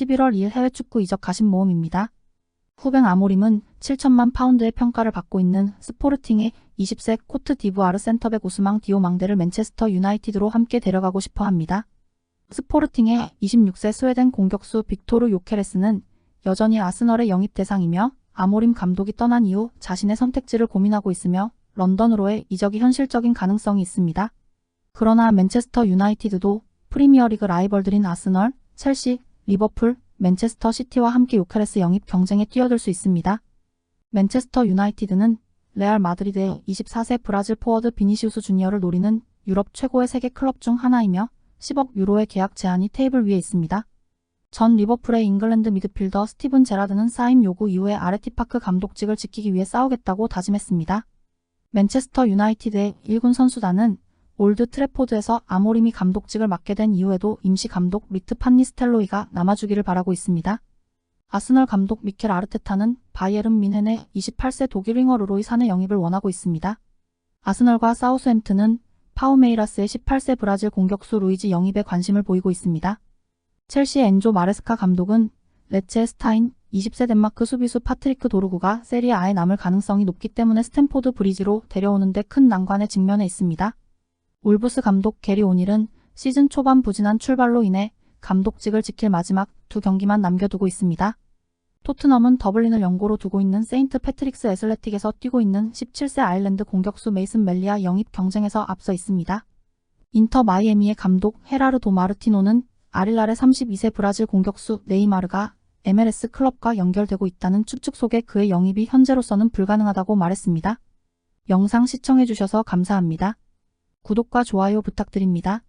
11월 2일 해외 축구 이적 가심 모음입니다. 후뱅 아모림은 7천만 파운드의 평가를 받고 있는 스포르팅의 20세 코트 디부아르 센터백 오스망 디오망대를 맨체스터 유나이티드로 함께 데려가고 싶어 합니다. 스포르팅의 26세 스웨덴 공격수 빅토르 요케레스는 여전히 아스널의 영입 대상이며 아모림 감독이 떠난 이후 자신의 선택지를 고민하고 있으며 런던으로의 이적이 현실적인 가능성이 있습니다. 그러나 맨체스터 유나이티드도 프리미어리그 라이벌들인 아스널, 첼시, 리버풀, 맨체스터 시티와 함께 요케레스 영입 경쟁에 뛰어들 수 있습니다. 맨체스터 유나이티드는 레알 마드리드의 24세 브라질 포워드 비니시우스 주니어를 노리는 유럽 최고의 세계 클럽 중 하나이며 10억 유로의 계약 제한이 테이블 위에 있습니다. 전 리버풀의 잉글랜드 미드필더 스티븐 제라드는 사임 요구 이후에 아레티파크 감독직을 지키기 위해 싸우겠다고 다짐했습니다. 맨체스터 유나이티드의 1군 선수단은 올드 트래포드에서 아모림이 감독직을 맡게 된 이후에도 임시 감독 리트 판니스텔로이가 남아주기를 바라고 있습니다. 아스널 감독 미켈 아르테타는 바이에른 민헨의 28세 독일 윙어 루로이 산의 영입을 원하고 있습니다. 아스널과 사우스햄튼은 파우메이라스의 18세 브라질 공격수 루이지 영입에 관심을 보이고 있습니다. 첼시 엔조 마레스카 감독은 레체 스타인 20세 덴마크 수비수 파트리크 도르구가 세리아에 남을 가능성이 높기 때문에 스탠포드 브리지로 데려오는데 큰 난관에 직면해 있습니다. 울브스 감독 게리 오닐은 시즌 초반 부진한 출발로 인해 감독직을 지킬 마지막 두 경기만 남겨두고 있습니다. 토트넘은 더블린을 연고로 두고 있는 세인트 패트릭스 애슬레틱에서 뛰고 있는 17세 아일랜드 공격수 메이슨 멜리아 영입 경쟁에서 앞서 있습니다. 인터 마이애미의 감독 헤라르 도 마르티노는 아릴랄의 32세 브라질 공격수 네이마르가 MLS 클럽과 연결되고 있다는 추측 속에 그의 영입이 현재로서는 불가능하다고 말했습니다. 영상 시청해주셔서 감사합니다. 구독과 좋아요 부탁드립니다.